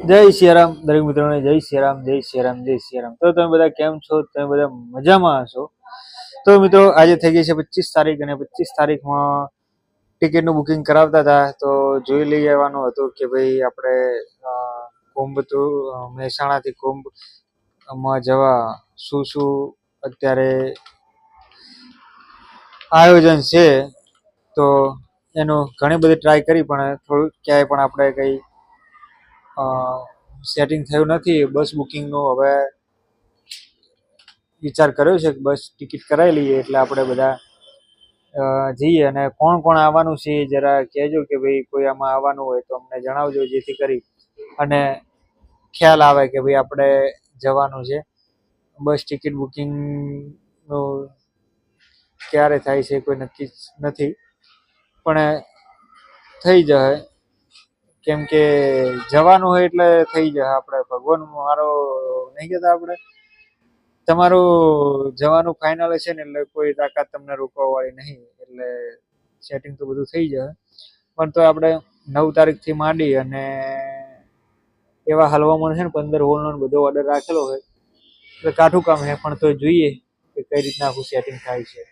જય સિયારામ, દરેક મિત્રોને જય સિયારામ જય સિયારામ જય સિયારામ. તો તમે બધા કેમ છો? તમે બધા મજામાં હશો? તો મિત્રો, આજે થઈ ગઈ છે પચીસ તારીખ અને પચીસ તારીખમાં ટિકિટનું બુકિંગ કરાવતા હતા. તો જોઈ લઈ આવવાનું હતું કે ભાઈ આપણે કુંભ તો મહેસાણાથી કુંભમાં જવા શું શું અત્યારે આયોજન છે. તો એનું ઘણી બધી ટ્રાય કરી પણ થોડું ક્યાંય પણ આપણે કંઈ સેટિંગ થયું નથી. બસ બુકિંગનું હવે વિચાર કર્યો છે કે બસ ટિકિટ કરાવી લઈએ એટલે આપણે બધા જઈએ અને કોણ કોણ આવવાનું છે જરા કહેજો કે ભાઈ કોઈ આમાં આવવાનું હોય તો અમને જણાવજો જેથી કરી અને ખ્યાલ આવે કે ભાઈ આપણે જવાનું છે. બસ ટિકિટ બુકિંગનું ક્યારે થાય છે કોઈ નક્કી નથી. પણ થઈ જશે. કેમ કે જવાનું હોય એટલે થઈ જાય. આપણે ભગવાન મારો નહીં કહેતા આપણે. તમારું જવાનું ફાઇનલ હશે ને એટલે કોઈ તાકાત તમને રોકવાવાળી નહીં. એટલે સેટિંગ તો બધું થઈ જાય. પણ તો આપણે નવ તારીખથી માંડી અને એવા હલવામાં છે ને પંદર હોલનો બધો ઓર્ડર રાખેલો હોય. એટલે કાઠું કામ છે, પણ તો જોઈએ કે કઈ રીતના આખું સેટિંગ થાય છે.